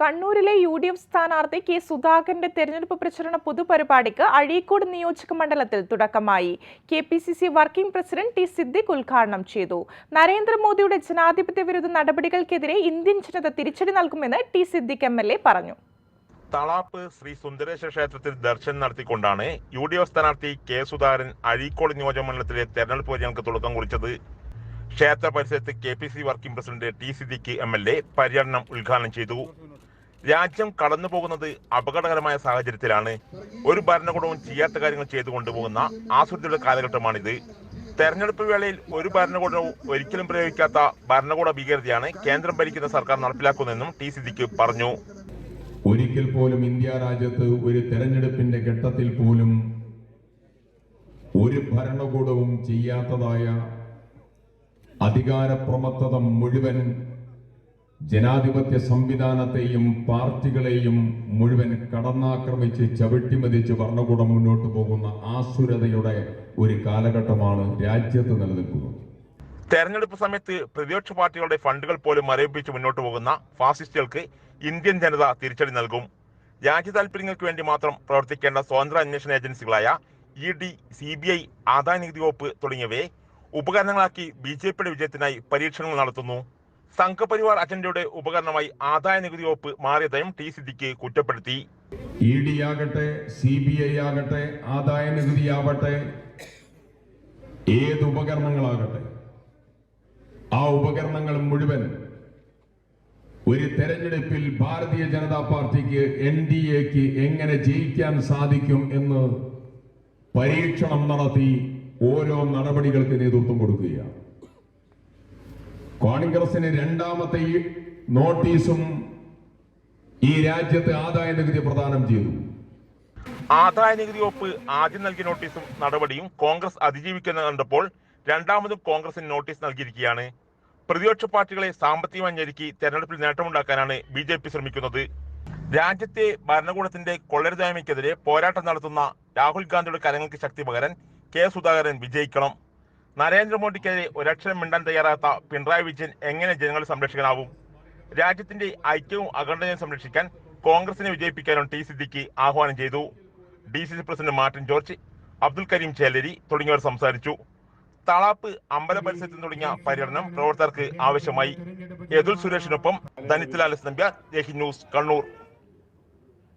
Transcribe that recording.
കണ്ണൂരിലെ U D F സ്ഥാനാർത്ഥി K സുധാകരന്റെ തെരഞ്ഞെടുപ്പ് പ്രചരണ പൊതുപരിപാടിക്ക് അഴീക്കോട് നിയോജക മണ്ഡലത്തിൽ തുടക്കമായി. K P C C working president T Siddique ഉദ്ഘാടനം ചെയ്തു. നരേന്ദ്രമോദിയുടെ ജനാധിപത്യ വിരുദ്ധ നടപടികൾക്കെതിരെ ഇന്ത്യൻ ജനത തിരിച്ചടി നൽകുമെന്ന് T Siddique M L A പറഞ്ഞു. തളാപ്പ് ശ്രീ സുന്ദരേശ്വര ക്ഷേത്രത്തിൽ ദർശനം നടത്തിക്കൊണ്ടാണ് യു ഡി എഫ് സ്ഥാനാർത്ഥി കെ സുധാകരൻ അഴീക്കോട് നിയോജക മണ്ഡലത്തിലെ തെരഞ്ഞെടുപ്പ് പര്യടനങ്ങൾക്ക് തുടക്കം കുറിച്ചത്. ക്ഷേത്ര പരിസരത്ത് K P C working president T Siddique M L A പര്യടനം ഉദ്ഘാടനം ചെയ്തു. രാജ്യം കടന്നു പോകുന്നത് അപകടകരമായ സാഹചര്യത്തിലാണ്. ഒരു ഭരണകൂടവും ചെയ്യാത്ത കാര്യങ്ങൾ ചെയ്തു കൊണ്ടുപോകുന്ന ആസൂത്രിത കാലഘട്ടമാണിത്. തെരഞ്ഞെടുപ്പ് വേളയിൽ ഒരു ഭരണകൂടവും ഒരിക്കലും പ്രയോഗിക്കാത്ത ഭരണകൂട ഭീകരതയാണ് കേന്ദ്രം ഭരിക്കുന്ന സർക്കാർ നടപ്പിലാക്കുന്നതെന്നും ടി സിദ്ദിഖ് പറഞ്ഞു. ഒരിക്കൽ പോലും ഇന്ത്യ രാജ്യത്ത് ഒരു തെരഞ്ഞെടുപ്പിന്റെ ഘട്ടത്തിൽ പോലും ഒരു ഭരണകൂടവും ചെയ്യാത്തതായ അധികാരപ്രമത്തത മുഴുവൻ ജനാധിപത്യ സംവിധാനത്തെയും പാർട്ടികളെയും മുഴുവൻ കടന്നാക്രമിച്ച് ചവിട്ടിമതിച്ച് ഭരണകൂടം മുന്നോട്ട് പോകുന്ന ആസുരതയുടെ ഒരു കാലഘട്ടമാണ് രാജ്യത്ത് നിലനിൽക്കുന്നത്. തെരഞ്ഞെടുപ്പ് സമയത്ത് പ്രതിപക്ഷ പാർട്ടികളുടെ ഫണ്ടുകൾ പോലും മരവിപ്പിച്ച് മുന്നോട്ട് പോകുന്ന ഫാസിസ്റ്റുകൾക്ക് ഇന്ത്യൻ ജനത തിരിച്ചടി നൽകും. രാജ്യ താൽപര്യങ്ങൾക്ക് വേണ്ടി മാത്രം പ്രവർത്തിക്കേണ്ട സ്വതന്ത്ര അന്വേഷണ ഏജൻസികളായ E D C B I ആദായ നികുതി വകുപ്പ് തുടങ്ങിയവയെ ഉപകരണങ്ങളാക്കി ബി ജെ പിയുടെ വിജയത്തിനായി പരീക്ഷണങ്ങൾ നടത്തുന്നു. സംഘപരിവാർ അജണ്ടയുടെ ഉപകരണമായി ആദായ നികുതി വകുപ്പ് മാറിയതായും ടി സിദ്ദിഖ് കുറ്റപ്പെടുത്തി. ഇ ഡി ആകട്ടെ സി ബി ഐ ആകട്ടെ ആദായ നികുതി ആവട്ടെ ഏത് ഉപകരണങ്ങളാകട്ടെ ആ ഉപകരണങ്ങൾ മുഴുവൻ ഒരു തെരഞ്ഞെടുപ്പിൽ ഭാരതീയ ജനതാ പാർട്ടിക്ക് എൻ ഡി എക്ക് എങ്ങനെ ജയിക്കാൻ സാധിക്കും എന്ന് പരീക്ഷണം നടത്തി ഓരോ നടപടികൾക്ക് നേതൃത്വം കൊടുക്കുകയാണ്. കോൺഗ്രസിന് രണ്ടാമത്തെ നോട്ടീസും ഈ രാജ്യത്തെ ആദായ നികുതി പ്രദാനം ചെയ്തു. ആദായ നികുതി വകുപ്പ് ആദ്യം നൽകിയ നോട്ടീസും നടപടിയും കോൺഗ്രസ് അതിജീവിക്കുന്ന കണ്ടപ്പോൾ രണ്ടാമതും കോൺഗ്രസിന് നോട്ടീസ് നൽകിയിരിക്കുകയാണ്. പ്രതിപക്ഷ പാർട്ടികളെ സാമ്പത്തികമായി ഞെരുക്കി തെരഞ്ഞെടുപ്പിൽ നേട്ടമുണ്ടാക്കാനാണ് ബി ജെ പി ശ്രമിക്കുന്നത്. രാജ്യത്തെ ഭരണകൂടത്തിന്റെ കൊള്ളരുതായ്മയ്ക്കെതിരെ പോരാട്ടം നടത്തുന്ന രാഹുൽ ഗാന്ധിയുടെ കരങ്ങൾക്ക് ശക്തി പകരാൻ കെ സുധാകരൻ വിജയിക്കണം. നരേന്ദ്രമോദിക്കെതിരെ ഒരക്ഷരം മിണ്ടാൻ തയ്യാറാത്ത പിണറായി വിജയൻ എങ്ങനെ ജനങ്ങളെ സംരക്ഷിക്കാനാവും? രാജ്യത്തിന്റെ ഐക്യവും അഖണ്ഡതയും സംരക്ഷിക്കാൻ കോൺഗ്രസിനെ വിജയിപ്പിക്കാനും ടി സിദ്ദിഖ് ആഹ്വാനം ചെയ്തു. D C C president Martin George Abdul Karim Chelari തുടങ്ങിയവർ സംസാരിച്ചു. തളാപ്പ് അമ്പല പരിസരത്തിൽ തുടങ്ങിയ പര്യടനം പ്രവർത്തകർക്ക് ആവശ്യമായി. യദുൽ സുരേഷിനൊപ്പം ധനിത്ലാൽ ദേഹി ന്യൂസ് കണ്ണൂർ.